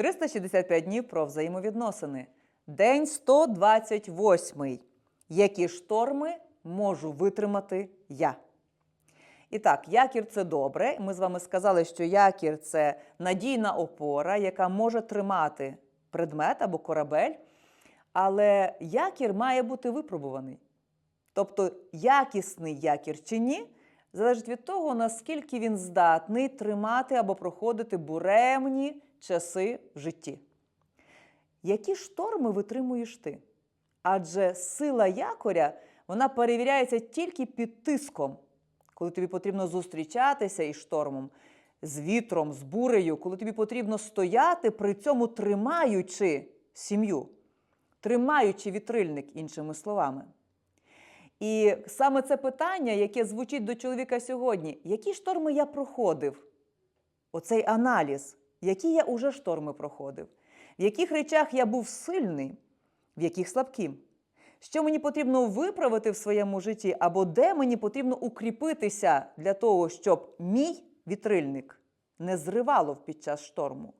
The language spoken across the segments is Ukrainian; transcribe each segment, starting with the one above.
365 днів про взаємовідносини. День 128. Які шторми можу витримати я? І так, якір це добре. Ми з вами сказали, що якір це надійна опора, яка може тримати предмет або корабель. Але якір має бути випробуваний. Тобто якісний якір чи ні, залежить від того, наскільки він здатний тримати або проходити буремні часи в житті. Які шторми витримуєш ти? Адже сила якоря вона перевіряється тільки під тиском, коли тобі потрібно зустрічатися із штормом, з вітром, з бурею, коли тобі потрібно стояти, при цьому тримаючи сім'ю, тримаючи вітрильник, іншими словами. І саме це питання, яке звучить до чоловіка сьогодні: які шторми я проходив? Оцей аналіз, які я уже шторми проходив, в яких речах я був сильний, в яких слабким. Що мені потрібно виправити в своєму житті, або де мені потрібно укріпитися для того, щоб мій вітрильник не зривало під час шторму.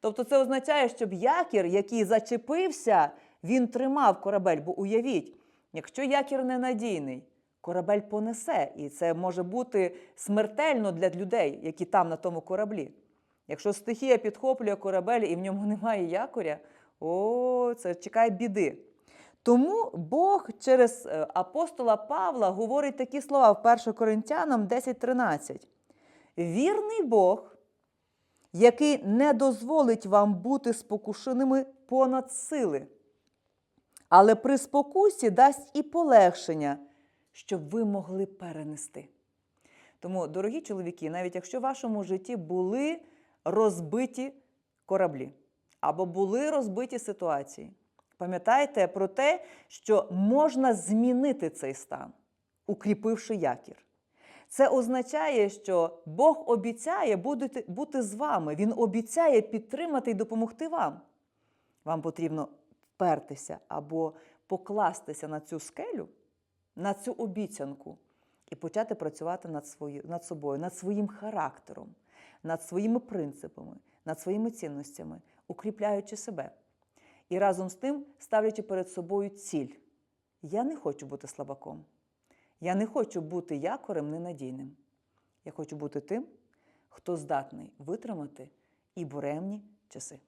Тобто це означає, щоб якір, який зачепився, він тримав корабель. Бо уявіть, якщо якір ненадійний, корабель понесе, і це може бути смертельно для людей, які там на тому кораблі. Якщо стихія підхоплює корабель і в ньому немає якоря, о, це чекає біди. Тому Бог через е, апостола Павла говорить такі слова в 1 Коринтянам 10.13. Вірний Бог, який не дозволить вам бути спокушеними понад сили, але при спокусі дасть і полегшення, щоб ви могли перенести. Тому, дорогі чоловіки, навіть якщо в вашому житті були розбиті кораблі або були розбиті ситуації, пам'ятайте про те, що можна змінити цей стан, укріпивши якір. Це означає, що Бог обіцяє бути, з вами. Він обіцяє підтримати і допомогти вам. Вам потрібно впертися або покластися на цю скелю, на цю обіцянку і почати працювати над, свої, над собою, над своїм характером, над своїми принципами, над своїми цінностями, укріпляючи себе. І разом з тим ставлячи перед собою ціль. Я не хочу бути слабаком. Я не хочу бути якорем ненадійним. Я хочу бути тим, хто здатний витримати і буремні часи.